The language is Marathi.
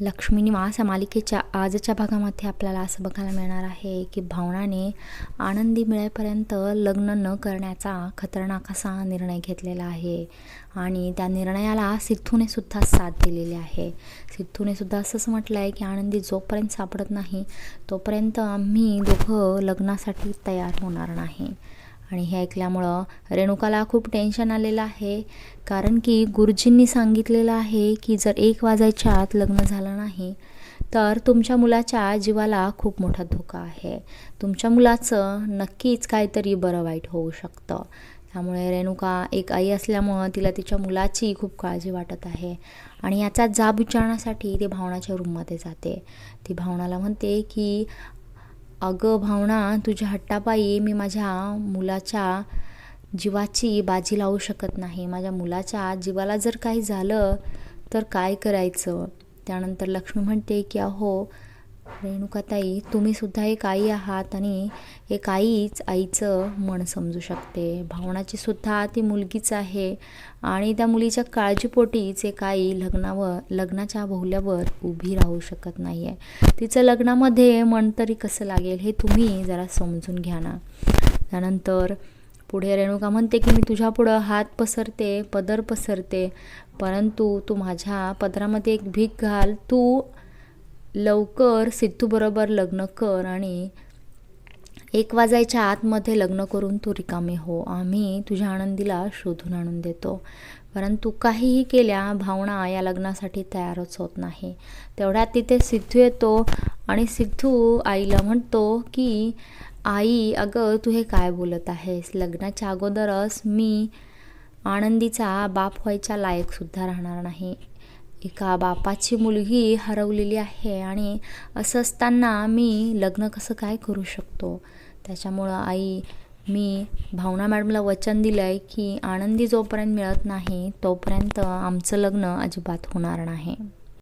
लक्ष्मी निवास मालिकेच्या आजच्या भागामध्ये आपल्याला असं बघायला मिळणार आहे की भावनाने आनंदी मिळेपर्यंत लग्न न करण्याचा खतरनाक असा निर्णय घेतलेला आहे. आणि त्या निर्णयाला सिद्धूने सुद्धा साथ दिलेली आहे. सिद्धूने सुद्धा असंच म्हटलं आहे की आनंदी जोपर्यंत सापडत नाही तोपर्यंत आम्ही दोघं लग्नासाठी तयार होणार नाही. आणि हे ऐकल्यामुळं रेणुकाला खूप टेन्शन आलेलं आहे. कारण की गुरुजींनी सांगितलेलं आहे की जर एक वाजायच्या आत लग्न झालं नाही तर तुमच्या मुलाच्या जीवाला खूप मोठा धोका आहे. तुमच्या मुलाचं नक्कीच काहीतरी बरं वाईट होऊ शकतं. त्यामुळे रेणुका एक आई असल्यामुळं तिला तिच्या मुलाची खूप काळजी वाटत आहे आणि याचा जाब विचारण्यासाठी ती भावनाच्या रूममध्ये जाते. ती भावनाला म्हणते की अगं भावना तुझ्या हट्टापायी मी माझ्या मुलाच्या जीवाची बाजी लावू शकत नाही. माझ्या मुलाच्या जीवाला जर काही झालं तर काय करायचं? त्यानंतर लक्ष्मी म्हणते की अहो रेणुकाताई तुम्ही सुद्धा एक आई आहात आणि एक आईच आईचं मन समजू शकते. भावनाची सुद्धा ती मुलगीच आहे. आणि त्या मुलीच्या काळजीपोटीच एक आई लग्नावर लग्नाच्या बहुल्यावर उभी राहू शकत नाही आहे तिचं लग्नामध्ये मन तरी कसं लागेल हे तुम्ही जरा समजून घ्या ना. त्यानंतर पुढे रेणुका म्हणते की मी तुझ्यापुढं हात पसरते पदर पसरते परंतु तू माझ्या पदरामध्ये एक भीक घाल. तू लवकर सिद्धूबरोबर लग्न कर आणि एक वाजायच्या आतमध्ये लग्न करून तू रिकामे हो. आम्ही तुझ्या आनंदीला शोधून आणून देतो. परंतु काहीही केल्या भावना या लग्नासाठी तयारच होत नाही. तेवढ्यात तिथे सिद्धू येतो आणि सिद्धू आईला म्हणतो की आई अगं तू हे काय बोलत आहेस? लग्नाच्या अगोदरच मी आनंदीचा बाप व्हायच्या लायकसुद्धा राहणार नाही. एका बापाची मुलगी हरवलेली आहे आणि असं असताना मी लग्न कसं काय करू शकतो? त्याच्यामुळं आई मी भावना मॅडमला वचन दिलं आहे की आनंदी जोपर्यंत मिळत नाही तोपर्यंत आमचं लग्न अजिबात होणार नाही.